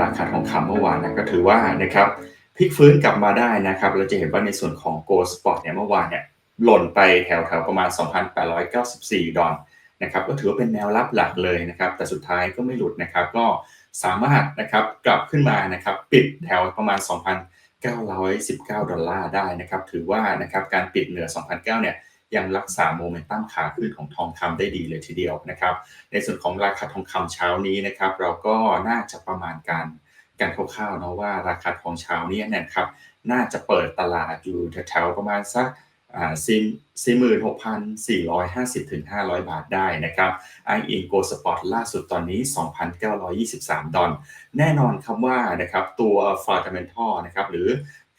ราคาทองคำเมื่อวานนะก็ถือว่านะครับพลิกฟื้นกลับมาได้นะครับ เราจะเห็นว่าในส่วนของ Gold Spot เนี่ยเมื่อวานเนี่ยหล่นไปแถวๆประมาณ 2,894 ดอลนะครับก็ถือว่าเป็นแนวรับหลักเลยนะครับ แต่สุดท้ายก็ไม่หลุดนะครับ ก็สามารถนะครับกลับขึ้นมานะครับปิดแถวประมาณ 2,919 ดอลลาร์ได้นะครับ ถือว่านะครับการปิดเหนือ 2,009เนี่ย ยังรักษาโมเมนตัมขาขึ้นของทองคำได้ดีเลยทีเดียวนะครับ ในส่วนของราคาทองคำเช้านี้นะครับ เราก็น่าจะประมาณการการคร่าวๆเนาะว่าราคาทองเช้านี้นะครับ น่าจะเปิดตลาดอยู่แถวๆประมาณสักสี่หมื่นหกพันสี่ร้อยห้าสิบถึงห้าร้อยบาทได้นะครับไออินโกสปอร์ตล่าสุดตอนนี้2,923ดอลแน่นอนคำว่านะครับตัวฟาร์เมนทัลนะครับหรือ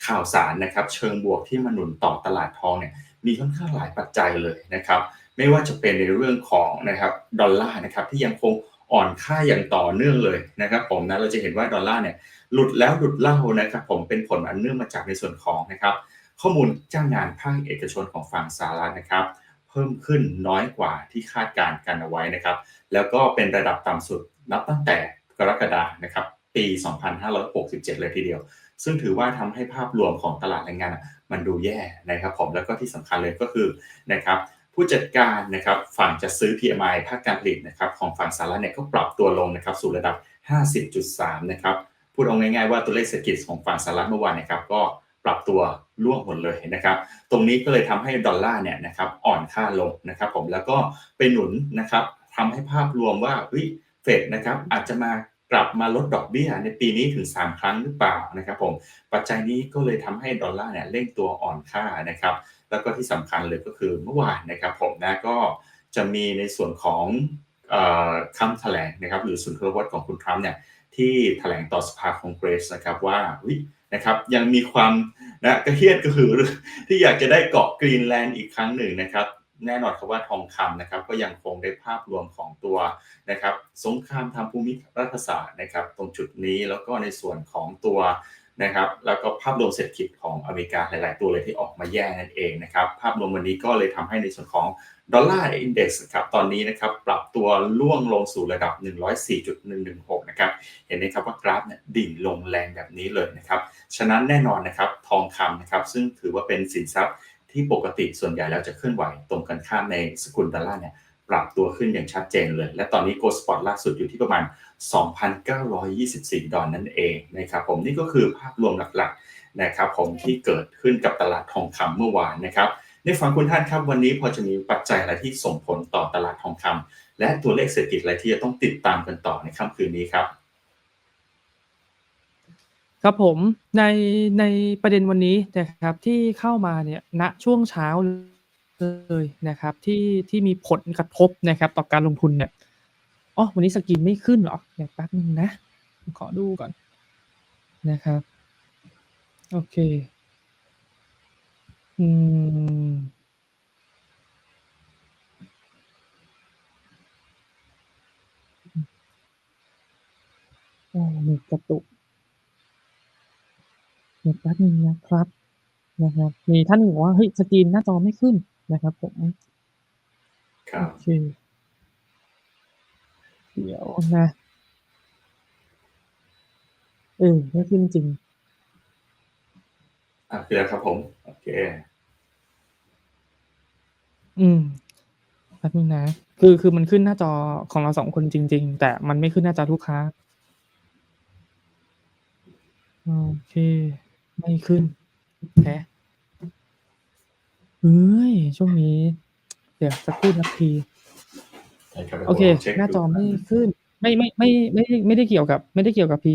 ข่าวสารนะครับเชิงบวกที่มาหนุนต่อตลาดทองเนี่ย มีค่อนข้างหลายปัจจัยเลยนะครับ ไม่ว่าจะเป็นในเรื่องของนะครับดอลลาร์นะครับที่ยังคงอ่อนค่าอย่างต่อเนื่องเลยนะครับ ผมนะเราจะเห็นว่าดอลลาร์เนี่ยหลุดแล้วหลุดเล่านะครับ ผมเป็นผลอันเนื่องมาจากในส่วนของนะครับข้อมูลจ้างงานภาคเอกชนของฝั่งสหรัฐนะครับ เพิ่มขึ้นน้อยกว่าที่คาดการณ์กันเอาไว้นะครับ แล้วก็เป็นระดับต่ำสุดนับตั้งแต่กรกฎานะครับปี 2567 เลยทีเดียว ซึ่งถือว่าทำให้ภาพรวมของตลาดแรงงาน มันดูแย่นะครับผมแล้วก็ที่สำคัญเลยก็คือนะครับผู้จัดการนะครับฝั่งจะซื้อ PMI ภาคการผลิตนะครับของฝั่งสหรัฐเนี่ยก็ปรับตัวลงนะครับสู่ระดับ 50.3 นะครับพูดเอาง่ายๆว่าตัวเลขเศรษฐกิจของฝั่งสหรัฐเมื่อวานนะครับก็ปรับตัวล่วงหมดเลยนะครับ ตรงนี้ก็เลยทำให้ดอลลาร์เนี่ยนะครับอ่อนค่าลงนะครับผมแล้วก็ไปหนุนนะครับทำให้ภาพรวมว่าเฟดนะครับอาจจะมา กลับมาลดดอกเบี้ยในปีนี้ถึง 3 ครั้งหรือเปล่านะครับผมปัจจัยนี้ก็เลยทำให้ดอลลาร์เนี่ยเร่งตัวอ่อนค่านะครับแล้วก็ที่สำคัญเลยก็คือเมื่อวานนะครับผมนะก็จะมีในส่วนของคำแถลงนะครับหรือสุนทรพจน์ของคุณทรัมป์เนี่ยที่แถลงต่อสภาคองเกรสนะครับว่านะครับยังมีความนะกระเฮียดกระหือที่อยากจะได้เกาะกรีนแลนด์อีกครั้งหนึ่งนะครับ แน่นอนครับว่าทองคำนะครับก็ยังคงได้ภาพรวมของตัวนะครับสงครามทางภูมิรัฐศาสตร์นะครับตรงจุดนี้แล้วก็ในส่วนของตัวนะครับแล้วก็ภาพรวมเศรษฐกิจของอเมริกาหลาย ๆ ตัวเลยที่ออกมาแย่นั่นเองนะครับภาพรวมวันนี้ก็เลยทำให้ในส่วนของดอลลาร์อินเด็กซ์ครับตอนนี้นะครับปรับตัวล่วงลงสู่ระดับ 104.116 นะครับเห็นไหมครับว่ากราฟเนี่ยดิ่งลงแรงแบบนี้เลยนะครับฉะนั้นแน่นอนนะครับทองคำนะครับซึ่งถือว่าเป็นสินทรัพย์ ที่ปกติส่วนใหญ่แล้วจะเคลื่อนไหวตรงกันข้ามในสกุลดอลลาร์เนี่ยปรับตัวขึ้นอย่างชัดเจนเลย และตอนนี้โกลด์สปอตล่าสุดอยู่ที่ประมาณ 2,924 ดอลนั่นเองนะครับผมนี่ก็คือภาพรวมหลักๆนะครับผมที่เกิดขึ้นกับตลาดทองคำเมื่อวานนะครับในฝั่งคุณท่านครับวันนี้พอจะมีปัจจัยอะไรที่ส่งผลต่อตลาดทองคำและตัวเลขเศรษฐกิจอะไรที่จะต้องติดตามกันต่อในค่ำคืนนี้ครับ ครับผมในในประเด็นวันนี้นะครับที่เข้ามาเนี่ยณช่วงเช้าเลยนะครับที่ที่มีผลกระทบนะครับต่อการลงทุนเนี่ยอ๋อวันนี้สกินไม่ขึ้นหรอเดี๋ยวแป๊บนึงนะ ขอดูก่อนนะครับ โอเค อืมโอ้มีกระตุก เดี๋ยวแป๊บนึงนะครับนะครับ มีท่านบอกว่าเฮ้ยสกรีนหน้าจอไม่ขึ้นนะครับผมครัโอบเคเดี๋ยวนะเออไม่ขึ้นจริงอะคือแล้วครับผม โอเค อืมแป๊บนึงนะคือคือมันขึ้นหน้าจอของเราสองคนจริง ๆ แต่มันไม่ขึ้นหน้าจอลูกค้าโอเค ไม่ขึ้นแฮะเฮ้ย ช่วงนี้ เดี๋ยวสักครู่นาทีได้ครับโอเคดี๋ยวผมช็คหน้าจอดูไม่ขึ้นไม่ไม่ไม่ไม่ไม่ไม่ได้เกี่ยวกับ ไม่ได้เกี่ยวกับพี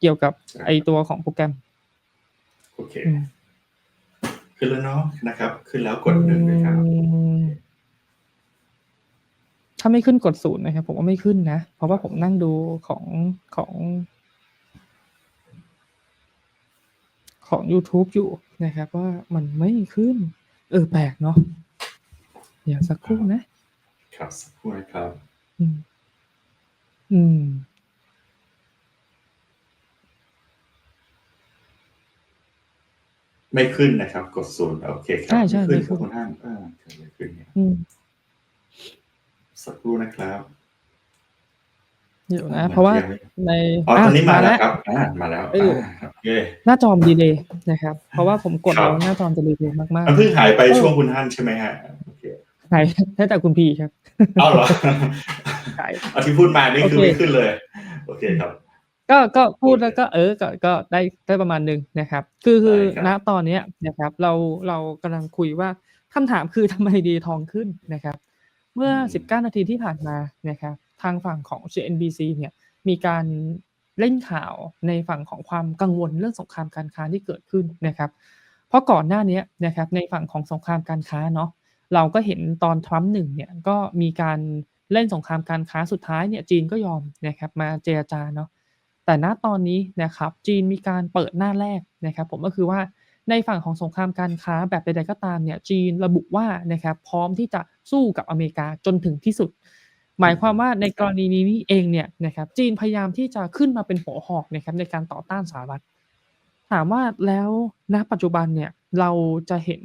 เกี่ยวกับไอตัวของโปรแกรม โอเคอืมขึ้นแล้วเนาะนะครับ ขึ้นแล้วกดหนึ่งเลยครับอืมถ้าไม่ขึ้นกดศูนย์นะครับ ผมว่าไม่ขึ้นนะ เพราะว่าผมนั่งดูของของ ของ YouTube อยู่นะครับ ว่ามันไม่ขึ้น เออแปลกเนาะเดี๋ยวสักครู่นะ ครับสักครู่นะครับ อืม อืมไม่ขึ้นนะครับ กดศูนย์โอเคครัใช่ใช่ไม่ไม่ขึ้ขึ้นนครับคุณท่านอ่าเกิดอะไรขึ้นเนี่ยอืมสักครู่นะครับ เดี๋ยวนะมันเพราะว่ายังไม่ในอ๋อตอนนี้มาแล้ววครับอามาแล้วเอออาโอเคหน้าจอมันดีเลย์นะครับ เพราะว่าผมกดครับแล้วหน้าจอมันจะดีเลย์มากมันเพิ่งหายไปเออช่วงคุณฮั่นใช่ไหมฮะโอเคๆใช่ให้แต่คุณพีครับเอาเหรอใช่เอาที่พูดมานี่คือโอเคไม่ขึ้นเลย โอเคครับ ก็ก็พูดโอเคแล้วก็เออก็ก็ได้ได้ประมาณหนึ่งนะครับ คือคือได้ครับณตอนเนี้ยนะครับ เราเรากำลังคุยว่าคำถามคือทำไมดีทองขึ้นนะครับ เมื่อ 19 นาทีที่ผ่านมานะครับ ทางฝั่งของ CNBC เนี่ยมีการเล่นข่าวในฝั่งของความกังวลเรื่องสงครามการค้าที่เกิดขึ้นนะครับ เพราะก่อนหน้านี้นะครับในฝั่งของสงครามการค้าเนาะเราก็เห็นตอนทรัมป์หนึ่งเนี่ยก็มีการเล่นสงครามการค้าสุดท้ายเนี่ยจีนก็ยอมนะครับมาเจรจาเนาะแต่ณตอนนี้นะครับจีนมีการเปิดหน้าแรกนะครับ ผมก็คือว่าในฝั่งของสงครามการค้าแบบใดๆก็ตามเนี่ยจีนระบุว่านะครับพร้อมที่จะสู้กับอเมริกาจนถึงที่สุด หมายความว่าในกรณีนี้นี่เองเนี่ยนะครับจีนพยายามที่จะขึ้นมาเป็นหัวหอกนะครับในการต่อต้านสหรัฐ ถามว่าแล้วณปัจจุบันเนี่ยเราจะเห็น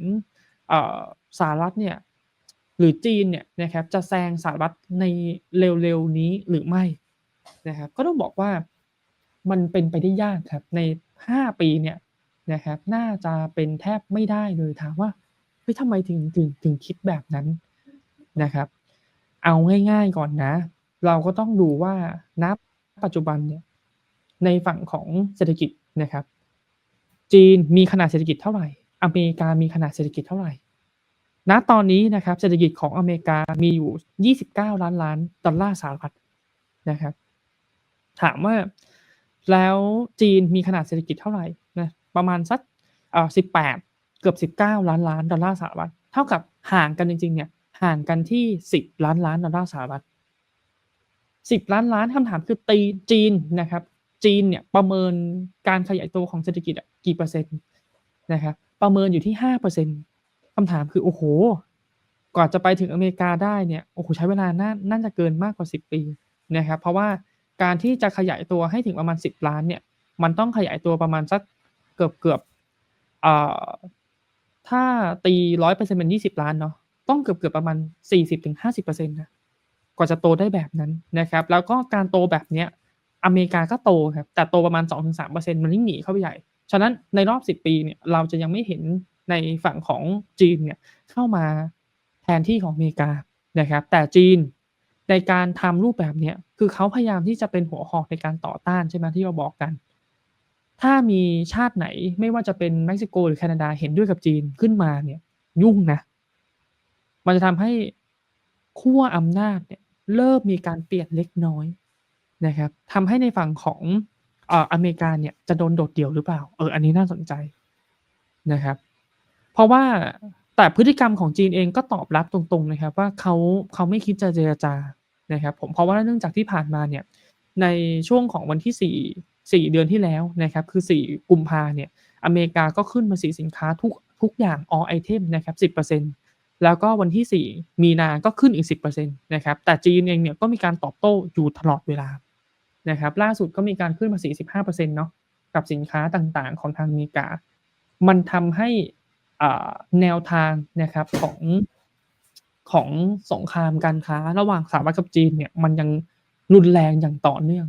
สหรัฐเนี่ยหรือจีนเนี่ยนะครับจะแซงสหรัฐในเร็วๆนี้หรือไม่นะครับก็ต้องบอกว่ามันเป็นไปได้ยากครับใน 5 ปีเนี่ยนะครับน่าจะเป็นแทบไม่ได้เลยถามว่าเฮ้ยทำไมถึงถึงถึงคิดแบบนั้นนะครับ เอาง่ายๆก่อนนะ เราก็ต้องดูว่าณปัจจุบันเนี่ยในฝั่งของเศรษฐกิจนะครับ จีนมีขนาดเศรษฐกิจเท่าไหร่ อเมริกามีขนาดเศรษฐกิจเท่าไหร่ณตอนนี้นะครับเศรษฐกิจของอเมริกามีอยู่ 29 ล้านล้านดอลลาร์สหรัฐนะครับ ถามว่าแล้วจีนมีขนาดเศรษฐกิจเท่าไหร่นะประมาณสักเอ่อ18 เกือบ 19 ล้านล้านดอลลาร์สหรัฐเท่ากับห่างกันจริงๆเนี่ย ห่างกันที่ 10 ล้านล้านดอลลาร์สหรัฐ 10 ล้านล้านคำถามคือตีจีนนะครับ จีนเนี่ยประเมินการขยายตัวของเศรษฐกิจกี่เปอร์เซ็นต์นะครับประเมินอยู่ที่ห้าเปอร์เซ็นต์คำถามคือโอ้โหกว่าจะไปถึงอเมริกาได้เนี่ยโอ้โหใช้เวลาน่าน่าจะเกินมากกว่าสิบปีนะครับเพราะว่าการที่จะขยายตัวให้ถึงประมาณสิบล้านเนี่ยมันต้องขยายตัวประมาณสักเกือบเกือบถ้าตีร้อยเปอร์เซ็นต์เป็นยี่สิบล้านเนาะ ต้องเกือบเกือบประมาณสี่สิบถึงห้าสิบเปอร์เซ็นต์นะกว่าจะโตได้แบบนั้นนะครับ แล้วก็การโตแบบเนี้ยอเมริกาก็โตครับแต่โตประมาณ 2-3%มันยิ่งหนีเข้าไปใหญ่ ฉะนั้นในรอบ 10 ปีเนี่ยเราจะยังไม่เห็นในฝั่งของจีนเนี่ยเข้ามาแทนที่ของอเมริกานะครับ แต่จีนในการทำรูปแบบเนี้ยคือเขาพยายามที่จะเป็นหัวหอกในการต่อต้านใช่ไหมที่เราบอกกัน ถ้ามีชาติไหนไม่ว่าจะเป็นเม็กซิโกหรือแคนาดาเห็นด้วยกับจีนขึ้นมาเนี่ยยุ่งนะ มันจะทำให้ขั้วอำนาจเนี่ยเริ่มมีการเปลี่ยนเล็กน้อยนะครับทำให้ในฝั่งของเอ่ออเมริกาเนี่ยจะโดนโดดเดี่ยวหรือเปล่า เออ อันนี้น่าสนใจนะครับ เพราะว่าแต่พฤติกรรมของจีนเองก็ตอบรับตรงๆนะครับ ว่าเขาเขาไม่คิดจะเจรจานะครับ ผมเพราะว่าเนื่องจากที่ผ่านมาเนี่ยในช่วงของวันที่สี่สี่เดือนที่แล้วนะครับ คือสี่กุมภาเนี่ย อเมริกาก็ขึ้นมาสีสินค้าทุกทุกอย่าง all item นะครับสิบเปอร์เซ็นต์ แล้วก็วันที่ 4 มีนาก็ขึ้นอีก 10%นะครับ แต่จีนเองเนี่ยก็มีการตอบโต้อยู่ตลอดเวลานะครับ ล่าสุดก็มีการขึ้นมา45%เนาะกับสินค้าต่างๆ ของทางอเมริกา มันทำให้แนวทางนะครับของของสงครามการค้าระหว่างสหรัฐกับจีนเนี่ยมันยังรุนแรงอย่างต่อเนื่อง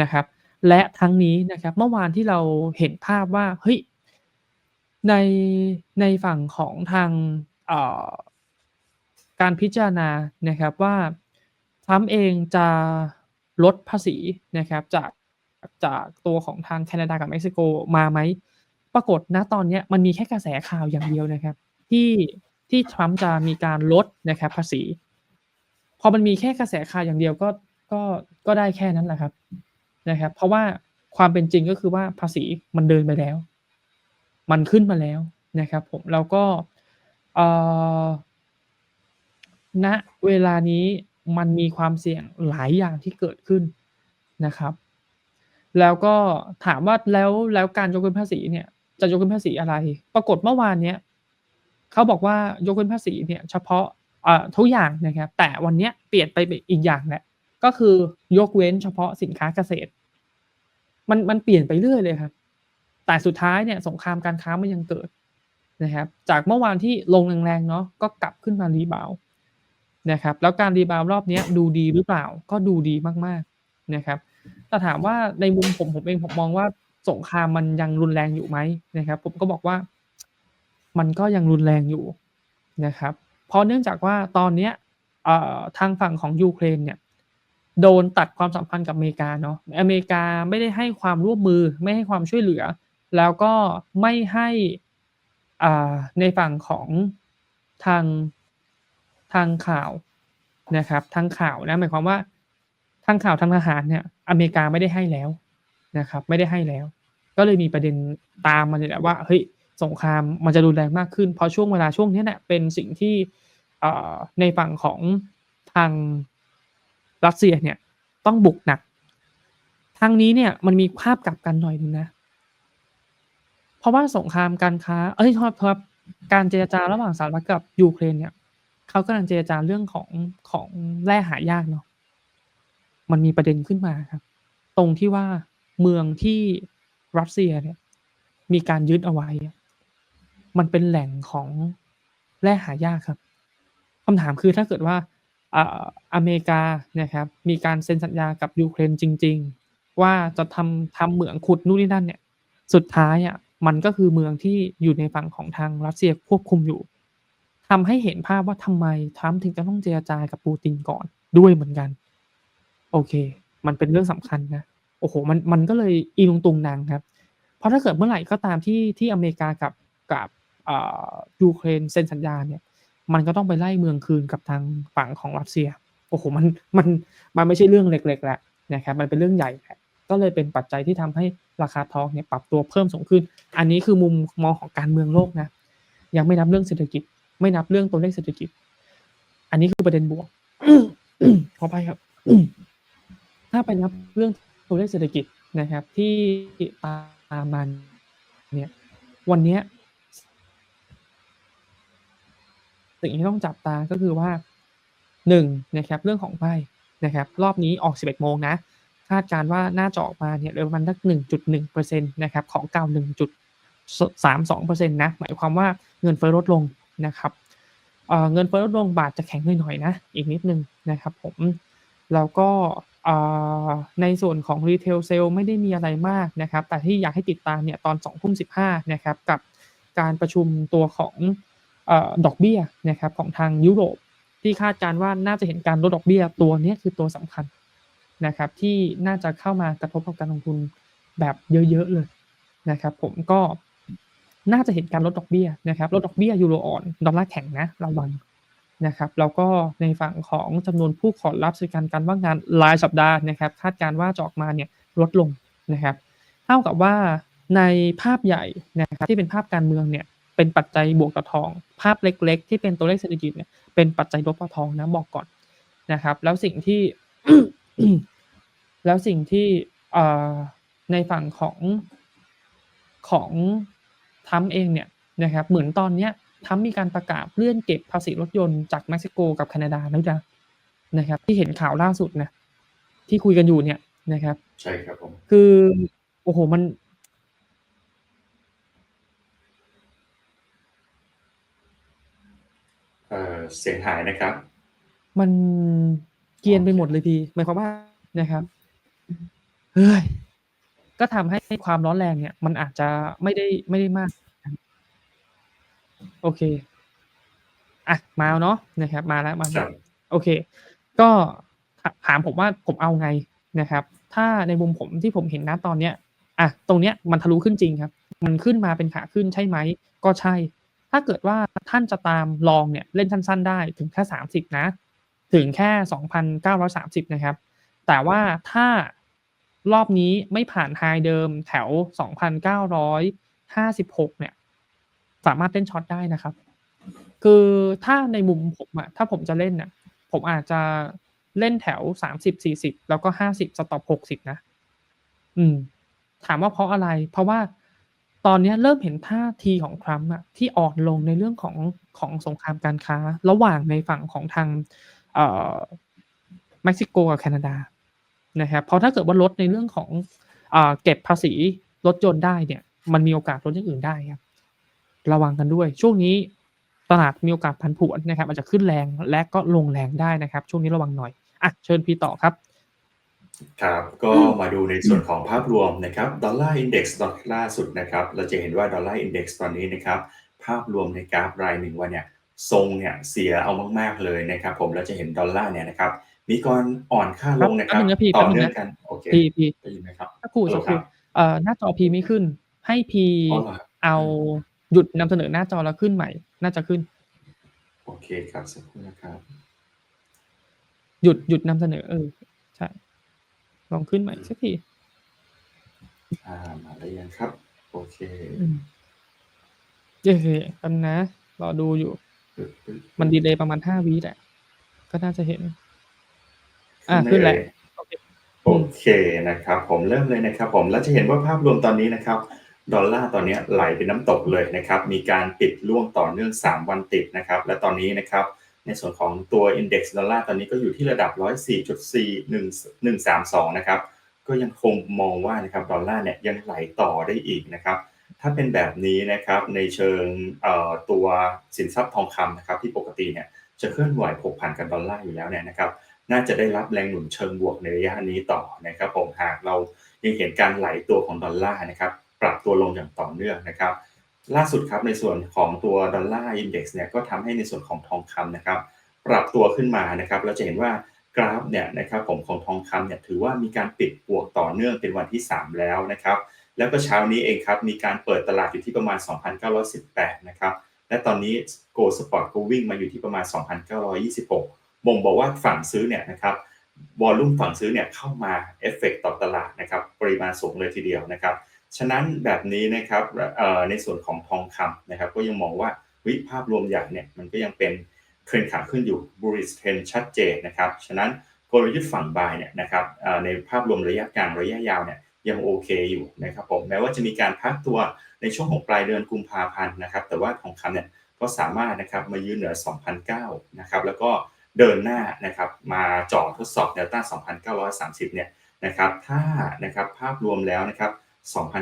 นะครับ และทั้งนี้นะครับเมื่อวานที่เราเห็นภาพว่าเฮ้ยในในฝั่งของทางอ การพิจารณานะครับว่าทรัมป์เองจะลดภาษีนะครับจากจากตัวของทางแคนาดากับเม็กซิโกมาไหม ปรากฏนะตอนนี้มันมีแค่กระแสข่าวอย่างเดียวนะครับ ที่ที่ทรัมป์จะมีการลดนะครับภาษี พอมันมีแค่กระแสข่าวอย่างเดียวก็ก็ก็ได้แค่นั้นแหละครับนะครับ เพราะว่าความเป็นจริงก็คือว่าภาษีมันเดินไปแล้ว มันขึ้นมาแล้วนะครับ ผมแล้วก็เอ่อ ณเวลานี้มันมีความเสี่ยงหลายอย่างที่เกิดขึ้นนะครับ แล้วก็ถามว่าแล้วแล้วการยกเว้นภาษีเนี่ย จะยกเว้นภาษีอะไร ปรากฏเมื่อวานเนี้ยเขาบอกว่ายกเว้นภาษีเนี่ย เฉพาะอ่อทุกอย่างนะครับ แต่วันเนี้ยเปลี่ยนไปอีกอย่างแหละก็คือยกเว้นเฉพาะสินค้าเกษตร มันมันเปลี่ยนไปเรื่อยเลยครับ แต่สุดท้ายเนี่ยสงครามการค้ามันยังเกิดนะครับ จากเมื่อวานที่ลงแรงๆเนาะก็กลับขึ้นมารีบาว นะครับ แล้วการรีบาวรอบนี้ดูดีหรือเปล่าก็ดูดีมากๆนะครับ แต่ถามว่าในมุมผมผมเองผมมองว่าสงครามมันยังรุนแรงอยู่ไหมนะครับ ผมก็บอกว่า มันก็ยังรุนแรงอยู่นะครับ เพราะเนื่องจากว่าตอนเนี้ยทางฝั่งของยูเครนเนี่ยโดนตัดความสัมพันธ์กับอเมริกาเนาะอเมริกาไม่ได้ให้ความร่วมมือไม่ให้ความช่วยเหลือ แล้วก็ไม่ให้ในฝั่งของทาง ทางข่าวนะครับทางข่าวนะหมายความว่าทางข่าวทางทหารเนี่ยอเมริกาไม่ได้ให้แล้วนะครับ ไม่ได้ให้แล้ว ก็เลยมีประเด็นตามมาเนี่ยแหละว่าเฮ้ยสงครามมันจะรุนแรงมากขึ้น เพราะช่วงเวลาช่วงนี้ยแหละเป็นสิ่งที่ในฝั่งของทางรัสเซียเนี่ยต้องบุกหนักทางนี้เนี่ยมันมีภาพกลับกันหน่อยนึงนะ เพราะว่าสงครามการค้า เอ๊ยโทษครับการเจรจาระหว่างสหรัฐกับยูเครนเนี่ย เขากำลังเจรจาเรื่องของของแร่หายากเนาะมันมีประเด็นขึ้นมาครับ ตรงที่ว่าเมืองที่รัสเซียเนี่ย มีการยึดเอาไว้ มันเป็นแหล่งของแร่หายากครับคำถามคือถ้าเกิดว่าอ่าอเมริกานะครับ มีการเซ็นสัญญากับยูเครนจริง ๆ ว่าจะทำทำเหมืองขุดนู่นนี่นั่นเนี่ย สุดท้ายอะมันก็คือเมืองที่อยู่ในฝั่งของทางรัสเซียควบคุมอยู่ ทำให้เห็นภาพว่าทำไมทรัมป์ถึงจะต้องเจรจากับปูตินก่อนด้วยเหมือนกัน โอเค มันเป็นเรื่องสำคัญนะโอ้โฮมันมันก็เลยอีลงตุงนังครับ เพราะถ้าเกิดเมื่อไหร่ก็ตามที่ที่อเมริกากับกับอ่ายูเครนเซ็นสัญญาเนี่ยมันก็ต้องไปไล่เมืองคืนกับทางฝั่งของรัสเซีย โอ้โฮมัน มัน มันไม่ใช่เรื่องเล็กๆแหล้วนะครับ มันเป็นเรื่องใหญ่แหละก็เลยเป็นปัจจัยที่ทำให้ราคาทองเนี่ยปรับตัวเพิ่มสูงขึ้น อันนี้คือมุมมองของการเมืองโลกนะ ยังไม่นับเรื่องเศรษฐกิจ ไม่นับเรื่องตัวเลขเศรษฐกิจ อันนี้คือประเด็นบวกขออภัยครับ ถ้าไปนับเรื่องตัวเลขเศรษฐกิจนะครับ ที่ตามมาเนี่ยวันนี้สิ่งที่ต้องจับตาก็คือว่า1นะครับเรื่องของไพ่นะครับ รอบนี้ออก 11 โมงนะคาดการณ์ว่าน่าจะออกมาเนี่ยโดยประมาณสัก1.1%นะครับของเก่า1.32%นะหมายความว่าเงินเฟ้อลดลง นะครับเเงินเฟ้อลดลงบาทจะแข็งหน่อยๆนะ อีกนิดนึงนะครับผม แล้วก็ในส่วนของ Retail Sales ไม่ได้มีอะไรมากนะครับ แต่ที่อยากให้ติดตามเนี่ยตอน20:15นะครับกับการประชุมตัวของอดอกเบี้ยนะครับของทางยุโรป ที่คาดการณ์ว่าน่าจะเห็นการลดดอกเบี้ยตัวนี้คือตัวสำคัญนะครับที่น่าจะเข้ามากระทบกับการลงทุนแบบเยอะๆเลยนะครับผมก็ น่าจะเห็นการลดดอกเบี้ยนะครับลดดอกเบี้ยยูโรอ่อนดอลลาร์แข็งนะระวังนะครับแล้วก็ในฝั่งของจำนวนผู้ขอรับสวัสดิการการว่างงานรายสัปดาห์นะครับคาดการณ์ว่าจะออกมาเนี่ยลดลงนะครับเท่ากับว่าในภาพใหญ่นะครับที่เป็นภาพการเมืองเนี่ยเป็นปัจจัยบวกต่อทอง ภาพเล็ก ๆ ที่เป็นตัวเลขเศรษฐกิจเนี่ยเป็นปัจจัยลบต่อทองนะบอกก่อนนะครับ แล้วสิ่งที่แล้วสิ่งที่ในฝั่งของของ ทรัมป์เองเนี่ยนะครับเหมือนตอนเนี้ยทรัมป์มีการประกาศเลื่อนเก็บภาษีรถยนต์จากเม็กซิโกกับแคนาดาแล้วนะนะครับ ที่เห็นข่าวล่าสุดนะที่คุยกันอยู่เนี่ยนะครับ ใช่ครับผมคือโอ้โฮมันเอ่อเสียงหายนะครับ มันเกรียนไปหมดเลยพี่หมายความว่านะครับเฮ้ย ก็ทำให้ความร้อนแรงเนี่ย มันอาจจะไม่ได้ไม่ได้มากนะโอเคอะมาแล้วเนาะนะครับ มาแล้วมาคแล้รัวบโอเค ก็ถถามผมว่าผมเอาไงนะครับ ถ้าในมุมผมที่ผมเห็นณตอนเนี้ยอะตรงเนี้ยมันทะลุขึ้นจริงครับ มันขึ้นมาเป็นขาขึ้นใช่ไหม?ก็ใช่ ถ้าเกิดว่าท่านจะตามลองเนี่ยเล่นสั้นๆได้ถึงแค่30นะ ถึงแค่2,930นะครับ แต่ว่าถ้า รอบนี้ไม่ผ่าน High เดิมแถว 2,956 เนี่ย สามารถเล่นช็อตได้นะครับ คือถ้าในมุมผมอะถ้าผมจะเล่นน่ะ ผมอาจจะเล่นแถว 30-40 แล้วก็ 50 สต็อป 60 นะ อืม ถามว่าเพราะอะไร?เพราะว่าตอนนี้เริ่มเห็นท่าทีของทรัมป์อะที่อ่อนลงในเรื่องของของสงครามการค้า ระหว่างในฝั่งของทางเอ่อเม็กซิโกกับแคนาดา นะครับเพราะถ้าเกิดว่าลดในเรื่องของอเก็บภาษีรถยนต์ได้เนี่ย มันมีโอกาสลดอย่างอื่นได้ครับ ระวังกันด้วย ช่วงนี้ตลาดมีโอกาสผันผวนนะครับอาจจะขึ้นแรงและก็ลงแรงได้นะครับ ช่วงนี้ระวังหน่อยอะเชิญพี่ต่อครับครับก็มาดูในส่วนของภาพรวมนะครับดอลลาร์อินเด็กซ์ล่าสุดนะครับ เราจะเห็นว่าดอลลาร์อินเด็กซ์ตอนนี้นะครับ ภาพรวมในกราฟรายหนึ่งวันเนี่ยทรงเนี่ยเสียเอามากๆเลยนะครับ ผมเราจะเห็นดอลลาร์เนี่ยนะครับ มีการอ่อนค่าลงนะครับแป๊บนึงนะพี่ต่อแป๊บนึงนะเนื่องกันโอเคพีพีได้ยินไหมครับสักครู่ฮัลโหลสักครู่ครับเอ่อหน้าจอพีไม่ขึ้น ให้พีอ๋อเหรอครับเอาหยุดนำเสนอหน้าจอแล้วขึ้นใหม่ น่าจะขึ้น โอเคครับสักครู่นะครับ หยุดหยุดนำเสนอ เออใช่ลองขึ้นใหม่สักทีอ่ามาได้ยังครับ โอเคอืมโอเคแป๊บนะรอดูอยู่ปึ๊บปึ๊บมันดีเลย์ประมาณห้าวิแหละก็น่าจะเห็น อะขึ้นแล้วเอ่ยโอเคโอเคนะครับ ผมเริ่มเลยนะครับผมแล้วจะเห็นว่าภาพรวมตอนนี้นะครับ ดอลลาร์ตอนนี้ไหลเป็นน้ำตกเลยนะครับ มีการปิดล่วงต่อเนื่อง 3 วันติดนะครับ และตอนนี้นะครับ ในส่วนของตัว Index ดอลลาร์ตอนนี้ก็อยู่ที่ระดับ 104.4132 นะครับ ก็ยังคงมองว่านะครับดอลลาร์เนี่ยยังไหลต่อได้อีกนะครับ ถ้าเป็นแบบนี้นะครับในเชิงเอ่อตัวสินทรัพย์ทองคำนะครับที่ปกติเนี่ยจะเคลื่อนไหวผูกพันกับดอลลาร์อยู่แล้วเนี่ยนะครับ น่าจะได้รับแรงหนุนเชิงบวกในระยะนี้ต่อนะครับผมหากเรายังเห็นการไหลตัวของดอลลาร์นะครับปรับตัวลงอย่างต่อเนื่องนะครับล่าสุดครับในส่วนของตัวดอลลาร์อินเด็กซ์เนี่ยก็ทำให้ในส่วนของทองคำนะครับปรับตัวขึ้นมานะครับเราจะเห็นว่ากราฟเนี่ยนะครับผมของทองคำเนี่ยถือว่ามีการปิดบวกต่อเนื่องเป็นวันที่ 3 แล้วนะครับแล้วก็เช้านี้เองครับมีการเปิดตลาดอยู่ที่ประมาณ 2,918 นะครับและตอนนี้ Go Spot ก็วิ่งมาอยู่ที่ประมาณ 2,926 บ่งบอกว่าฝั่งซื้อเนี่ยนะครับวอลลุ่มฝั่งซื้อเนี่ยเข้ามาเอฟเฟกต่อตลาดนะครับปริมาณสูงเลยทีเดียวนะครับฉะนั้นแบบนี้นะครับในส่วนของทองคำนะครับก็ยังมองว่าวิภาพรวมใหญ่เนี่ยมันก็ยังเป็นเทรนขาขึ้นอยู่ bullish trend ชัดเจนนะครับฉะนั้นกลยุทธ์ฝั่งบายเนี่ยนะครับในภาพรวมระยะกลางระยะยาวเนี่ยยังโอเคอยู่นะครับผมแม้ว่าจะมีการพักตัวในช่วงของปลายเดือนกุมภาพันธ์นะครับแต่ว่าทองคำเนี่ยก็สามารถนะครับมายืนเหนือ 2,009นะครับแล้วก็ เดินหน้านะครับมาจ่อทดสอบแนวต้าน2,930 เนี่ยนะครับถ้านะครับภาพรวมแล้วนะครับ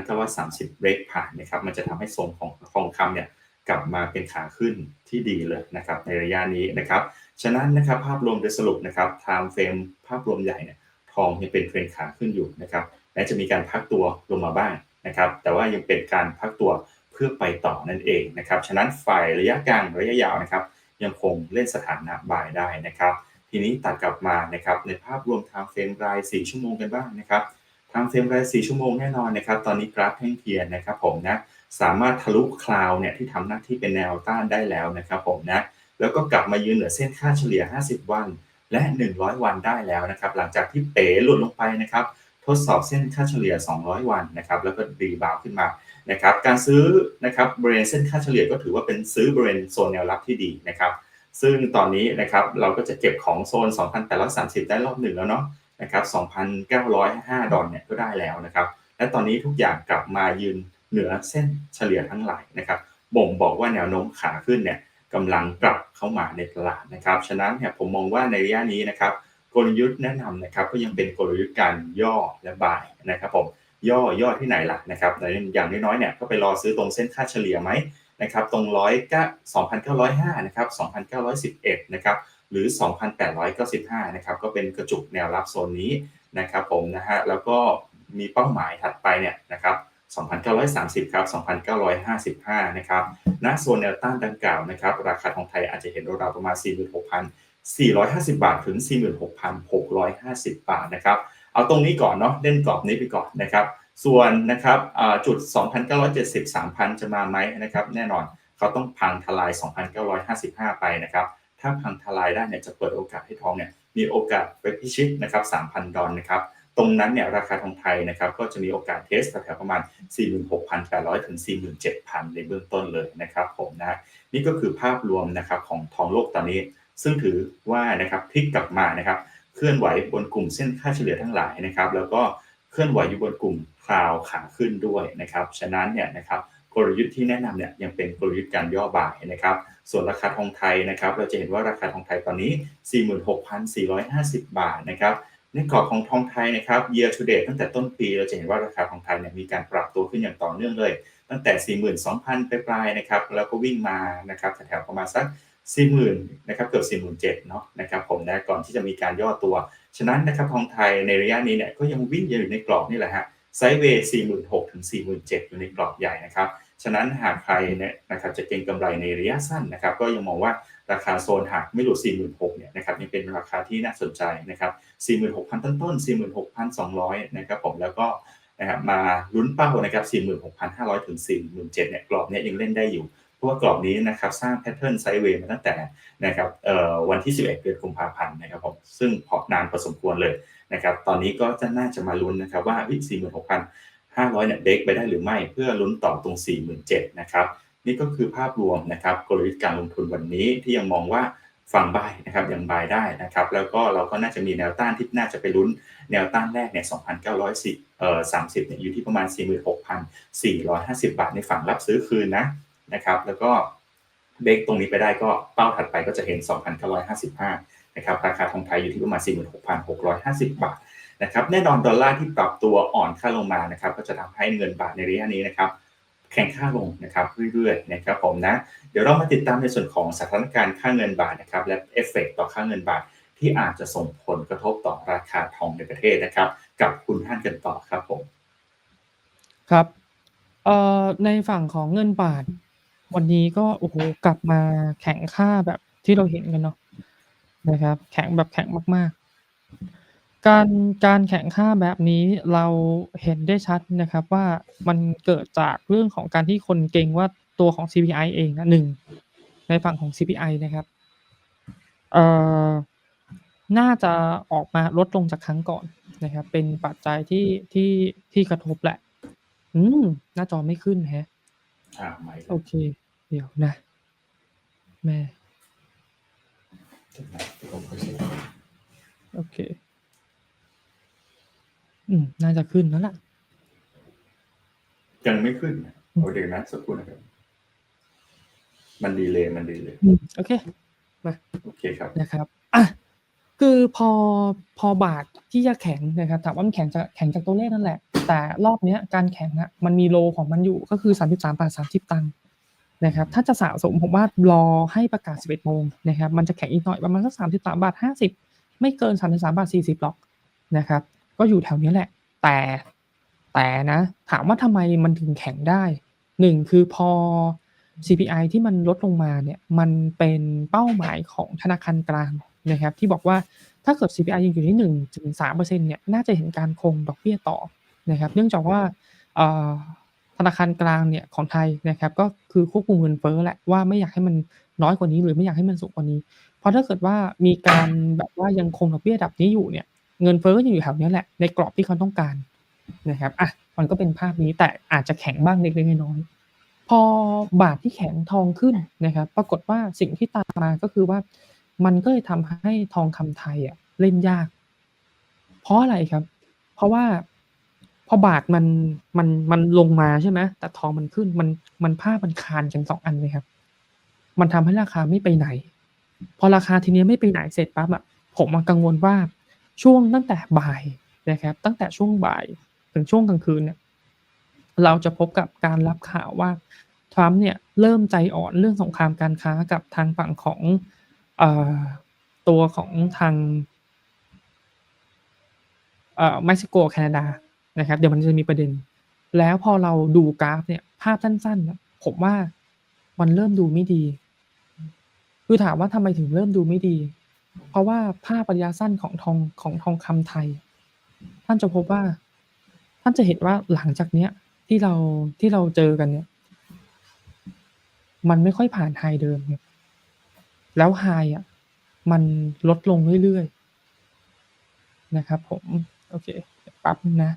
2,930 เบรกผ่านนะครับมันจะทำให้ทรงของทองคำเนี่ยกลับมาเป็นขาขึ้นที่ดีเลยนะครับในระยะนี้นะครับฉะนั้นนะครับภาพรวมโดยสรุปนะครับ time frame ภาพรวมใหญ่เนี่ยทองยังเป็นเทรนขาขึ้นอยู่นะครับแม้จะมีการพักตัวลงมาบ้างนะครับแต่ว่ายังเป็นการพักตัวเพื่อไปต่อนั่นเองนะครับฉะนั้นฝ่ายระยะกลางระยะยาวนะครับ ยังคงเล่นสถานะบายได้นะครับ ทีนี้ตัดกลับมานะครับในภาพรวม time frame ราย 4 ชั่วโมงกันบ้างนะครับทางเฟรมราย 4 ชั่วโมงแน่นอนนะครับตอนนี้กราฟแท่งเทียนนะครับผมนะสามารถทะลุคลาวเนี่ยที่ทำหน้าที่เป็นแนวต้านได้แล้วนะครับผมนะแล้วก็กลับมายืนเหนือเส้นค่าเฉลี่ย 50 วัน และ 100 วันได้แล้วนะครับ หลังจากที่เป๋หลุดลงไปนะครับ ทดสอบเส้นค่าเฉลี่ย 200 วันนะครับ แล้วก็รีบาวขึ้นมา นะครับการซื้อนะครับบริเวณเส้นค่าเฉลี่ยก็ถือว่าเป็นซื้อบริเวณโซนแนวรับที่ดีนะครับซึ่งตอนนี้นะครับเราก็จะเก็บของโซน 2,830 ได้รอบหนึ่งแล้วเนาะนะครับ2,905 ดอลเนี่ยก็ได้แล้วนะครับ และตอนนี้ทุกอย่างกลับมายืนเหนือเส้นเฉลี่ยทั้งหลายนะครับบ่งบอกว่าแนวโน้มขาขึ้นเนี่ยกำลังกลับเข้ามาในตลาดนะครับฉะนั้นเนี่ยผมมองว่าในระยะนี้นะครับกลยุทธ์แนะนำนะครับก็ยังเป็นกลยุทธ์การย่อและบายนะครับผม ย่อย่อที่ไหนล่ะนะครับอย่างน้อยๆเนี่ยก็ไปรอซื้อตรงเส้นค่าเฉลี่ยไหมนะครับตรงร้อยเก้า2,905นะครับ2,911นะครับหรือ 2,895 นะครับ ก็เป็นกระจุกแนวรับโซนนี้นะครับผมนะฮะ แล้วก็มีเป้าหมายถัดไปเนี่ยนะครับ 2,930 ครับ 2,955 นะครับ ณ โซนแนวต้านดังกล่าวนะครับ ราคาทองไทยอาจจะเห็นราวประมาณ 46,450 บาท ถึง 46,650 บาทนะครับ เอาตรงนี้ก่อนเนาะเล่นกรอบนี้ไปก่อนนะครับ ส่วนนะครับจุด 2,970 3,000 จะมาไหมนะครับ แน่นอนเขาต้องพังทลาย 2,955 ไปนะครับ ถ้าพังทลายได้เนี่ยจะเปิดโอกาสให้ทองเนี่ยมีโอกาสไปพิชิตนะครับ 3,000 ดอลนะครับตรงนั้นเนี่ยราคาทองไทยนะครับก็จะมีโอกาสเทสแถวๆประมาณ 46,800 ถึง 47,000 ในเบื้องต้นเลยนะครับผมนะนี่ก็คือภาพรวมนะครับของทองโลกตอนนี้ ซึ่งถือว่านะครับพลิกกลับมานะครับ เคลื่อนไหวบนกลุ่มเส้นค่าเฉลี่ยทั้งหลายนะครับ แล้วก็เคลื่อนไหวอยู่บนกลุ่มคลาวขาขึ้นด้วยนะครับ ฉะนั้นเนี่ยนะครับกลยุทธ์ที่แนะนำเนี่ยยังเป็นกลยุทธ์การย่อบ่ายนะครับ ส่วนราคาทองไทยนะครับ เราจะเห็นว่าราคาทองไทยตอนนี้ 46,450 บาทนะครับในกรอบของทองไทยนะครับ year to date ตั้งแต่ต้นปีเราจะเห็นว่าราคาทองไทยเนี่ยมีการปรับตัวขึ้นอย่างต่อเนื่องเลย ตั้งแต่ 42,000 ไปปลายนะครับ แล้วก็วิ่งมานะครับแถวๆประมาณสัก 40,000นะครับเกือบ47,000เนาะนะครับผมนะก่อนที่จะมีการย่อตัว ฉะนั้นนะครับทองไทยในระยะนี้เนี่ยก็ยังวิ่งอยู่ในกรอบนี่แหละฮะไซด์เวย์46,000ถึง47,000อยู่ในกรอบใหญ่นะครับฉะนั้นหากใครเนี่ยนะครับจะเก็งกำไรในระยะสั้นนะครับ ก็ยังมองว่าราคาโซนหากไม่หลุด 46,000เนี่ยนะครับยังเป็นราคาที่น่าสนใจนะครับ 46,000 ต้นต้นๆ46,200 นะครับผมแล้วก็นะครับมาลุ้นเป้านะครับ 46,500 ถึง 47,000เนี่ยกรอบเนี้ยยังเล่นได้อยู่ เพราะว่ากรอบนี้นะครับสร้างแพทเทิร์นไซด์เวย์มาตั้งแต่นะครับเอ่อวันที่ 11 เดือนกุมภาพันธ์นะครับผมซึ่งพอนานพอสมควรเลยนะครับตอนนี้ก็จะน่าจะมาลุ้นนะครับว่าเฮ้ย46,500เนี่ยเบรกไปได้หรือไม่เพื่อลุ้นต่อตรง 47,000นะครับนี่ก็คือภาพรวมนะครับกลยุทธ์การลงทุนวันนี้ที่ยังมองว่าฟังบายนะครับยังบายได้นะครับแล้วก็เราก็น่าจะมีแนวต้านที่น่าจะไปลุ้นแนวต้านแรกเนี่ย2,910เอ่อ30เนี่ยอยู่ที่ประมาณ 46,450 บาทในฝั่งรับซื้อคืนนะ นะครับ แล้วก็เบรกตรงนี้ไปได้ก็เป้าถัดไปก็จะเห็น 2,955 นะครับ ราคาทองไทยอยู่ที่ประมาณ 46,650 บาทนะครับ แน่นอนดอลลาร์ที่ปรับตัวอ่อนค่าลงมานะครับ ก็จะทำให้เงินบาทในระยะนี้นะครับ แข็งค่าลงนะครับเรื่อยๆนะครับผมนะ เดี๋ยวเรามาติดตามในส่วนของสถานการณ์ค่าเงินบาทนะครับ และเอฟเฟกต์ต่อค่าเงินบาทที่อาจจะส่งผลกระทบต่อราคาทองในประเทศนะครับ กับคุณท่านกันต่อครับผม ครับในฝั่งของเงินบาท วันนี้ก็ โอ้โหกลับมาแข็งค่าแบบที่เราเห็นกันเนาะ นะครับ แข็งแบบแข็งมาก ๆ การ การแข็งค่าแบบนี้เราเห็นได้ชัดนะครับว่า มันเกิดจากเรื่องของการที่คนเกรงว่า ตัวของ CPI เองนะหนึ่งในฝั่งของ CPI นะครับ เอ่อ น่าจะออกมาลดลงจากครั้งก่อนนะครับ เป็นปัจจัยที่ ที่ ที่กระทบแหละ อืม หน้าจอไม่ขึ้นแฮะ อ่าไม่โอเค เดี๋ยวนะ แม่โอเค อืม น่าจะขึ้นแล้วล่ะ ยังไม่ขึ้นนะเอาเดี๋ยวนะสักครู่นะครับ มันดีเลยมันดีเลยอืมโอเคโอเคครับ นะครับ อะ คือพอพอบาทที่จะแข็งนะครับ ถามว่ามันแข็งจะแข็งจากตัวเลขนั่นแหละ แต่รอบเนี้ยการแข็งอะมันมีโลของมันอยู่ก็คือ 33บาท30 ตังค์นะครับถ้าจะสะสมผมว่ารอให้ประกาศ 11โมงนะครับมันจะแข็งอีกหน่อยประมาณสัก33บาท50 ไม่เกิน 33บาท40หรอกนะครับก็อยู่แถวนี้แหละ แต่แต่นะถามว่าทำไมมันถึงแข็งได้หนึ่งคือพอ CPI ที่มันลดลงมาเนี่ยมันเป็นเป้าหมายของธนาคารกลางนะครับที่บอกว่าถ้าเกิด CPI ยังอยู่ที่1ถึง3%เนี่ยน่าจะเห็นการคงดอกเบี้ยต่อ นะครับ เนื่องจากว่าธนาคารกลางเนี่ยของไทยนะครับ ก็คือควบคุมเงินเฟ้อแหละว่าไม่อยากให้มันน้อยกว่านี้หรือไม่อยากให้มันสูงกว่านี้ เพราะถ้าเกิดว่ามีการแบบว่ายังคงดอกเบี้ยดับนี้อยู่เนี่ยเงินเฟ้อก็ยังอยู่แถวนี้แหละในกรอบที่เขาต้องการนะครับอะมันก็เป็นภาพนี้แต่อาจจะแข็งบ้างเล็กๆน้อยๆพอบาทที่แข็งทองขึ้นนะครับ ปรากฏว่าสิ่งที่ตามมาก็คือว่ามันก็เลยทำให้ทองคำไทยอะเล่นยาก เพราะอะไรครับ เพราะว่า พอบาทมันมันมันลงมาใช่ไหมแต่ทองมันขึ้นมันมันภามันคานกันสองอันเลยครับ มันทำให้ราคาไม่ไปไหน พอราคาทีนี้ไม่ไปไหนเสร็จปั๊บอะผมมากังวลว่าช่วงตั้งแต่บ่ายนะครับ ตั้งแต่ช่วงบ่ายถึงช่วงกลางคืนเนี่ยเราจะพบกับการรับข่าวว่าทรัมป์เนี่ยเริ่มใจอ่อนเรื่องสงครามการค้ากับทางฝั่งของอตัวของทางอเม็กซิโกแคนาดา นะครับเดี๋ยวมันจะมีประเด็น แล้วพอเราดูกราฟเนี่ย ภาพสั้นๆนะผมว่ามันเริ่มดูไม่ดี คือถามว่าทำไมถึงเริ่มดูไม่ดี เพราะว่าภาพระยะสั้นของทองของทองคำไทย ท่านจะพบว่า ท่านจะเห็นว่าหลังจากเนี้ยที่เราที่เราเจอกันเนี่ย มันไม่ค่อยผ่านไฮเดิมครับแล้วไฮอะ มันลดลงเรื่อยๆ นะครับผม โอเคปั๊บนะ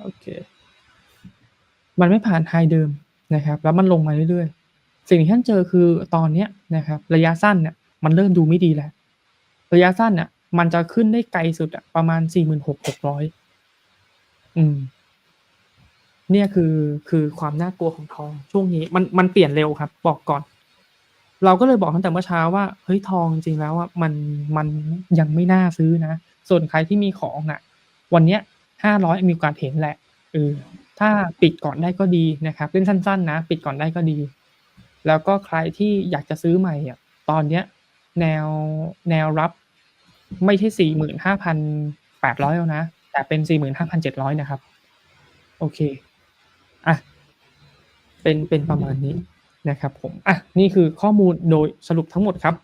โอเค มันไม่ผ่านไฮเดิมนะครับ แล้วมันลงมาเรื่อยๆ สิ่งที่ท่านเจอคือตอนเนี้ยนะครับ ระยะสั้นเนี่ยมันเริ่มดูไม่ดีแล้ว ระยะสั้นเนี่ยมันจะขึ้นได้ไกลสุดอะประมาณสี่หมื่นหกหกร้อยอืม เนี่ยคือคือความน่ากลัวของทองช่วงนี้มันมันเปลี่ยนเร็วครับ บอกก่อน เราก็เลยบอกตั้งแต่เมื่อเช้าว่าเฮ้ยทองจริงแล้วอะมันมันยังไม่น่าซื้อนะ ส่วนใครที่มีของอะ วันเนี้ยห้าร้อยมีโอกาสเห็นแหละเออถ้าปิดก่อนได้ก็ดีนะครับเล่นสั้น ๆ นะ ปิดก่อนได้ก็ดี แล้วก็ใครที่อยากจะซื้อใหม่อะตอนเนี้ย แนวแนวรับไม่ใช่สี่หมื่นห้าพันแปดร้อยแล้วนะ แต่เป็นสี่หมื่นห้าพันเจ็ดร้อยนะครับ โอเค อะเป็นเป็นประมาณนี้นะครับผมอะนี่คือข้อมูลโดยสรุปทั้งหมดครับ